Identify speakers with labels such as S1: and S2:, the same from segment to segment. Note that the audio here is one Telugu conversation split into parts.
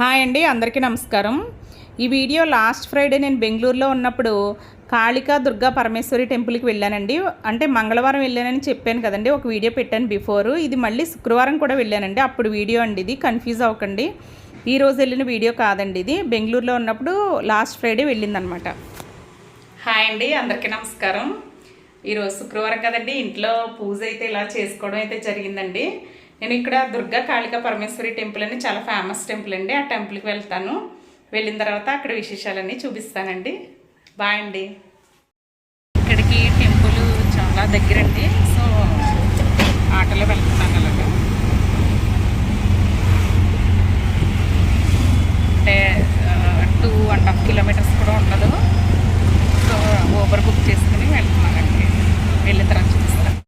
S1: హాయ్ అండి అందరికీ నమస్కారం. ఈ వీడియో లాస్ట్ ఫ్రైడే నేను బెంగళూరులో ఉన్నప్పుడు కాళికా దుర్గా పరమేశ్వరి టెంపుల్కి వెళ్ళానండి. అంటే మంగళవారం వెళ్ళానని చెప్పాను కదండి ఒక వీడియో పెట్టాను బిఫోర్. ఇది మళ్ళీ శుక్రవారం కూడా వెళ్ళానండి అప్పుడు వీడియో అండి ఇది కన్ఫ్యూజ్ అవ్వకండి. ఈరోజు వెళ్ళిన వీడియో కాదండి ఇది. బెంగళూరులో ఉన్నప్పుడు లాస్ట్ ఫ్రైడే వెళ్ళిందనమాట. హాయ్ అండి అందరికీ నమస్కారం. ఈరోజు శుక్రవారం కదండి ఇంట్లో పూజ అయితే ఇలా చేసుకోవడం అయితే జరిగిందండి. నేను ఇక్కడ దుర్గా కాళికా పరమేశ్వరి టెంపుల్ అని చాలా ఫేమస్ టెంపుల్ అండి. ఆ టెంపుల్కి వెళ్తాను. వెళ్ళిన తర్వాత అక్కడ విశేషాలన్నీ చూపిస్తానండి. బాయ్ అండి. ఇక్కడికి టెంపుల్ చాలా దగ్గరండి. సో ఆటోలో వెళ్తాను అలాగా అంటే టూ అండ్ హాఫ్ కిలోమీటర్స్ కూడా ఉండదు సో ఊబర్ బుక్ చేసుకుని వెళ్తున్నానండి వెళ్ళిన తర్వాత చూపిస్తాను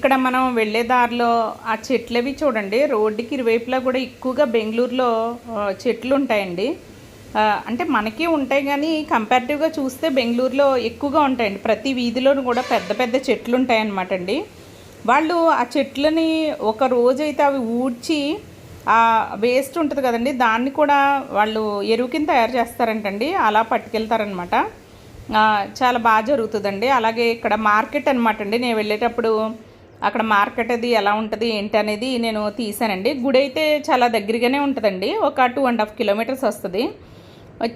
S1: ఇక్కడ మనం వెళ్ళే దారిలో ఆ చెట్లవి చూడండి. రోడ్డుకి ఇరువైపులా కూడా ఎక్కువగా బెంగళూరులో చెట్లు ఉంటాయండి. అంటే మనకి ఉంటాయి కానీ కంపారిటివ్గా చూస్తే బెంగళూరులో ఎక్కువగా ఉంటాయండి. ప్రతి వీధిలోనూ కూడా పెద్ద పెద్ద చెట్లు ఉంటాయన్నమాట అండి. వాళ్ళు ఆ చెట్లని ఒక రోజైతే అవి ఊడ్చి ఆ వేస్ట్ ఉంటుంది కదండి. దాన్ని కూడా వాళ్ళు ఎరువు కింద తయారు చేస్తారంటండి. అలా పట్టుకెళ్తారనమాట చాలా బాగా జరుగుతుందండి. అలాగే ఇక్కడ మార్కెట్ అనమాట అండి. నేను వెళ్ళేటప్పుడు అక్కడ మార్కెట్ అది ఎలా ఉంటుంది ఏంటి అనేది నేను తీసానండి గుడి అయితే చాలా దగ్గరగానే ఉంటుందండి. ఒక టూ అండ్ హాఫ్ కిలోమీటర్స్ వస్తుంది.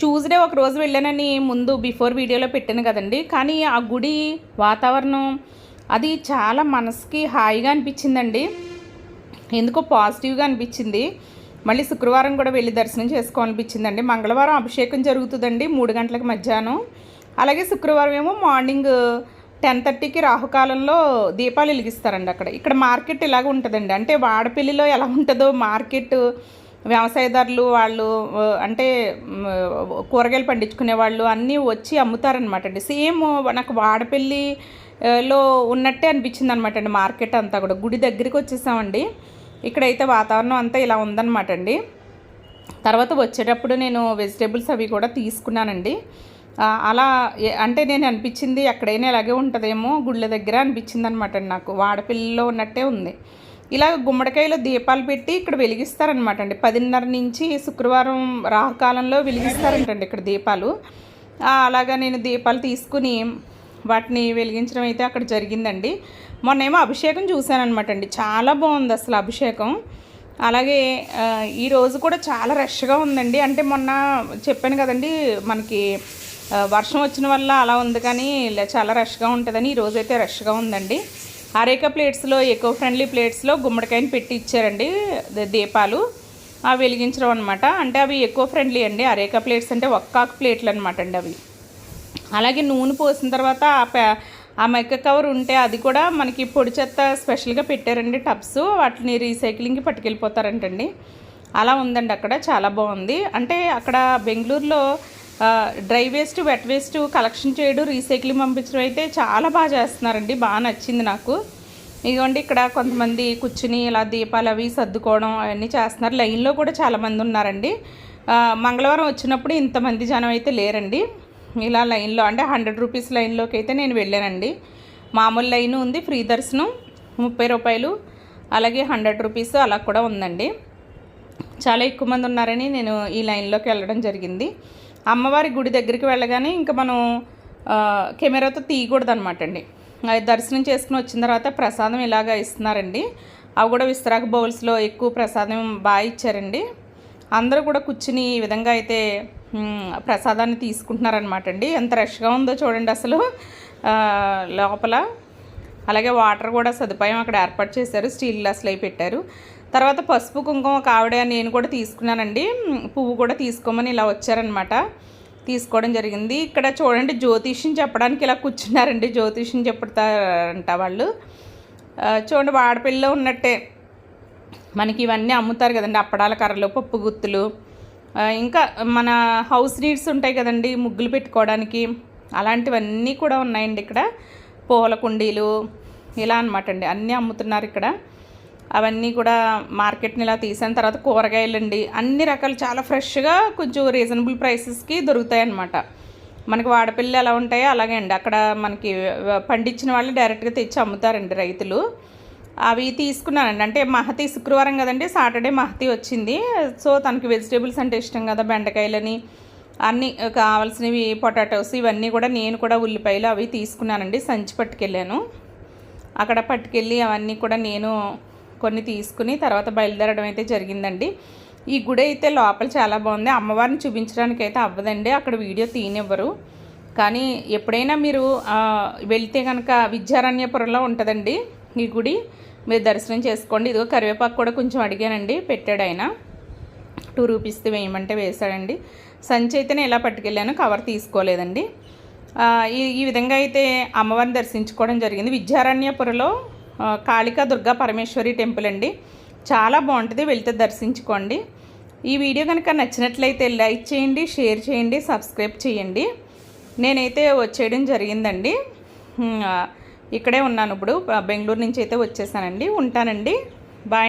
S1: ట్యూస్డే ఒక రోజు వెళ్ళానని ముందు బిఫోర్ వీడియోలో పెట్టాను కదండి. కానీ ఆ గుడి వాతావరణం అది చాలా మనసుకి హాయిగా అనిపించిందండి. ఎందుకో పాజిటివ్గా అనిపించింది. మళ్ళీ శుక్రవారం కూడా వెళ్ళి దర్శనం చేసుకోవాలనిపించిందండి. మంగళవారం అభిషేకం జరుగుతుందండి మూడు గంటలకు మధ్యాహ్నం. అలాగే శుక్రవారం ఏమో మార్నింగ్ టెన్ థర్టీకి రాహుకాలంలో దీపాలు వెలిగిస్తారండి అక్కడ. ఇక్కడ మార్కెట్ ఇలాగ ఉంటుందండి. అంటే వాడపల్లిలో ఎలా ఉంటుందో మార్కెట్ వ్యవసాయదారులు వాళ్ళు అంటే కూరగాయలు పండించుకునే వాళ్ళు అన్నీ వచ్చి అమ్ముతారనమాట అండి. సేమ్ నాకు వాడపల్లి లో ఉన్నట్టే అనిపించింది అనమాట అండి మార్కెట్ అంతా కూడా. గుడి దగ్గరికి వచ్చేసామండి. ఇక్కడైతే వాతావరణం అంతా ఇలా ఉందన్నమాట అండి. తర్వాత వచ్చేటప్పుడు నేను వెజిటేబుల్స్ అవి కూడా తీసుకున్నానండి. అలా అంటే నేను అనిపించింది ఎక్కడైనా ఇలాగే ఉంటుందేమో గుళ్ళ దగ్గర అనిపించింది అనమాట నాకు. వాడపిల్లలో ఉన్నట్టే ఉంది. ఇలా గుమ్మడికాయలో దీపాలు పెట్టి ఇక్కడ వెలిగిస్తారనమాట అండి. పదిన్నర నుంచి శుక్రవారం రాహుకాలంలో వెలిగిస్తారంటండి ఇక్కడ దీపాలు. అలాగా నేను దీపాలు తీసుకుని వాటిని వెలిగించడం అయితే అక్కడ జరిగిందండి. మొన్న ఏమో అభిషేకం చూశానమాట అండి. చాలా బాగుంది అసలు అభిషేకం. అలాగే ఈరోజు కూడా చాలా రష్గా ఉందండి. అంటే మొన్న చెప్పాను కదండి మనకి వర్షం వచ్చిన వల్ల అలా ఉంది కానీ చాలా రష్గా ఉంటుందని ఈ అయితే రష్గా ఉందండి. అరేక ప్లేట్స్లో ఎకో ఫ్రెండ్లీ ప్లేట్స్లో గుమ్మడికాయని పెట్టి ఇచ్చారండి దీపాలు. అవి వెలిగించడం అనమాట అంటే అవి ఎక్కువ ఫ్రెండ్లీ అండి. అరేక ప్లేట్స్ అంటే ఒక్కాకు ప్లేట్లు అనమాట అండి అవి. అలాగే నూనె పోసిన తర్వాత ఆ పే- ఆ మెక్క కవర్ ఉంటే అది కూడా మనకి పొడి చెత్త స్పెషల్గా పెట్టారండి టబ్స్. వాటిని రీసైక్లింగ్కి పట్టుకెళ్ళిపోతారంటండి. అలా ఉందండి అక్కడ. చాలా బాగుంది. అంటే అక్కడ బెంగళూరులో dry waste wet waste collection చేయడం రీసైక్లింగ్ పంపించడం అయితే చాలా బాగా చేస్తున్నారండి బాగా నచ్చింది నాకు. ఇదిగోండి ఇక్కడ కొంతమంది కూర్చుని ఇలా దీపాలు అవి సర్దుకోవడం అవన్నీ చేస్తున్నారు. లైన్లో కూడా చాలామంది ఉన్నారండి. మంగళవారం వచ్చినప్పుడు ఇంతమంది జనం అయితే లేరండి. ఇలా లైన్లో అంటే హండ్రెడ్ రూపీస్ లైన్లోకి అయితే నేను వెళ్ళానండి. మామూలు లైన్ ఉంది ఫ్రీ దర్శనం ముప్పై రూపాయలు అలాగే హండ్రెడ్ రూపీస్ అలా కూడా ఉందండి. చాలా ఎక్కువ మంది ఉన్నారని నేను ఈ లైన్లోకి వెళ్ళడం జరిగింది. అమ్మవారి గుడి దగ్గరికి వెళ్ళగానే ఇంకా మనం కెమెరాతో తీయకూడదు అనమాట అండి. అది దర్శనం చేసుకుని వచ్చిన తర్వాత ప్రసాదం ఇలాగ ఇస్తున్నారండి. అవి కూడా విస్తరాక బౌల్స్లో ఎక్కువ ప్రసాదం బాగా ఇచ్చారండి. అందరూ కూడా కూర్చుని ఈ విధంగా అయితే ప్రసాదాన్ని తీసుకుంటున్నారనమాట అండి. ఎంత రష్గా ఉందో చూడండి అసలు. లోపల. అలాగే వాటర్ కూడా సదుపాయం అక్కడ ఏర్పాటు చేశారు. స్టీల్ గ్లాసులు అవి పెట్టారు. తర్వాత పసుపు కుంకుమ ఒక ఆవిడ నేను కూడా తీసుకున్నానండి. పువ్వు కూడా తీసుకోమని ఇలా వచ్చారనమాట. తీసుకోవడం జరిగింది. ఇక్కడ చూడండి జ్యోతిష్యం చెప్పడానికి ఇలా కూర్చున్నారండి. జ్యోతిష్యం చెప్పుతారంట వాళ్ళు. చూడండి వాడపిల్ల ఉన్నట్టే. మనకి ఇవన్నీ అమ్ముతారు కదండి అప్పడాల కర్రలు పప్పు గుత్తులు. ఇంకా మన హౌస్ నీడ్స్ ఉంటాయి కదండి ముగ్గులు పెట్టుకోవడానికి. అలాంటివన్నీ కూడా ఉన్నాయండి ఇక్కడ. పూల కుండీలు ఇలా అనమాట అండి. అన్నీ అమ్ముతున్నారు ఇక్కడ. అవన్నీ కూడా మార్కెట్ని ఇలా తీసిన తర్వాత కూరగాయలు అండి అన్ని రకాలు చాలా ఫ్రెష్గా కొంచెం రీజనబుల్ ప్రైసెస్కి దొరుకుతాయి అన్నమాట మనకి వాడపల్లి ఎలా ఉంటాయో అలాగే అండి. అక్కడ మనకి పండించిన వాళ్ళు డైరెక్ట్గా తెచ్చి అమ్ముతారండి రైతులు. అవి తీసుకున్నానండి. అంటే మహతి శుక్రవారం కదండి సాటర్డే మహతి వచ్చింది. సో తనకి వెజిటేబుల్స్ అంటే ఇష్టం కదా బెండకాయలని అన్నీ కావాల్సినవి పొటాటోస్ ఇవన్నీ కూడా నేను కూడా ఉల్లిపాయలు అవి తీసుకున్నానండి. సంచి పట్టుకెళ్ళాను. అక్కడ పట్టుకెళ్ళి అవన్నీ కూడా నేను కొన్ని తీసుకుని తర్వాత బయలుదేరడం అయితే జరిగిందండి. ఈ గుడి అయితే లోపల చాలా బాగుంది. అమ్మవారిని చూపించడానికి అయితే అవ్వదండి. అక్కడ వీడియో తీనివ్వరు కానీ ఎప్పుడైనా మీరు వెళ్తే కనుక విద్యారణ్యపురంలో ఉంటుందండి ఈ గుడి. మీరు దర్శనం చేసుకోండి. ఇదిగో కరివేపాకు కూడా కొంచెం అడిగానండి. పెట్టాడు ఆయన. టూ రూపీస్ది వేయమంటే వేశాడండి. సంచి అయితే నేను ఇలా పట్టుకెళ్ళాను. కవర్ తీసుకోలేదండి. ఈ ఈ విధంగా అయితే అమ్మవారిని దర్శించుకోవడం జరిగింది. విద్యారణ్యపురంలో కాళికా దుర్గా పరమేశ్వరి టెంపుల్ అండి. చాలా బాగుంటుంది వెళ్తే దర్శించుకోండి. ఈ వీడియో కనుక నచ్చినట్లయితే లైక్ చేయండి షేర్ చేయండి సబ్స్క్రైబ్ చేయండి. నేనైతే వచ్చేయడం జరిగిందండి. ఇక్కడే ఉన్నాను ఇప్పుడు బెంగళూరు నుంచి అయితే వచ్చేసానండి. ఉంటానండి. బాయ్.